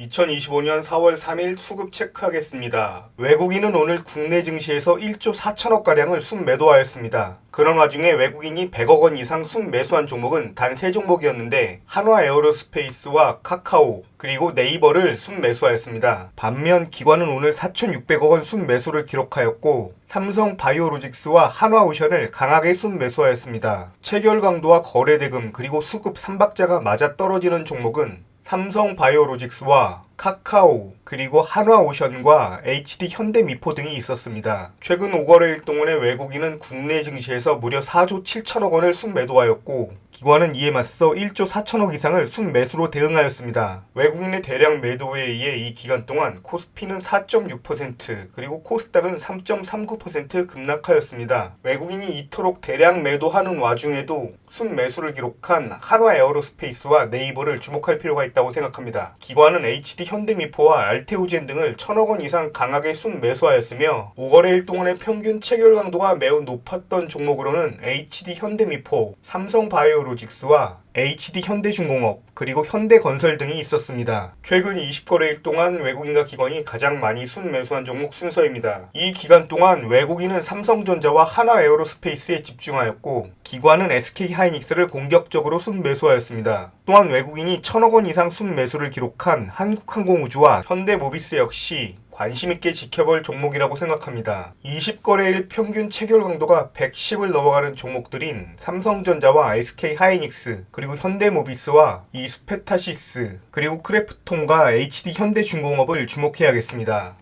2025년 4월 3일 수급 체크하겠습니다. 외국인은 오늘 국내 증시에서 1조 4천억 가량을 순매도하였습니다. 그런 와중에 외국인이 100억 원 이상 순매수한 종목은 단 3종목이었는데 한화 에어로스페이스와 카카오 그리고 네이버를 순매수하였습니다. 반면 기관은 오늘 4,600억 원 순매수를 기록하였고 삼성 바이오로직스와 한화오션을 강하게 순매수하였습니다. 체결 강도와 거래 대금 그리고 수급 3박자가 맞아 떨어지는 종목은 삼성 바이오로직스와 카카오 그리고 한화오션과 HD 현대미포 등이 있었습니다. 최근 5거래일 동안의 외국인은 국내 증시에서 무려 4조 7천억 원을 순매도하였고 기관은 이에 맞서 1조 4천억 이상을 순매수로 대응하였습니다. 외국인의 대량 매도에 의해 이 기간 동안 코스피는 4.6% 그리고 코스닥은 3.39% 급락하였습니다. 외국인이 이토록 대량 매도하는 와중에도 순매수를 기록한 한화 에어로스페이스와 네이버를 주목할 필요가 있다고 생각합니다. 기관은 HD 현대미포와 알테오젠 등을 천억 원 이상 강하게 순매수하였으며 5거래일 동안의 평균 체결 강도가 매우 높았던 종목으로는 HD 현대미포, 삼성 바이오로직스와 HD 현대중공업 그리고 현대건설 등이 있었습니다. 최근 20거래일 동안 외국인과 기관이 가장 많이 순매수한 종목 순서입니다. 이 기간 동안 외국인은 삼성전자와 하나 에어로스페이스에 집중하였고 기관은 SK하이닉스를 공격적으로 순매수하였습니다. 또한 외국인이 천억 원 이상 순매수를 기록한 한국항공우주와 현대모비스 역시 관심 있게 지켜볼 종목이라고 생각합니다. 20거래일 평균 체결 강도가 110을 넘어가는 종목들인 삼성전자와 SK 하이닉스, 그리고 현대모비스와 이스페타시스, 그리고 크래프톤과 HD 현대중공업을 주목해야겠습니다.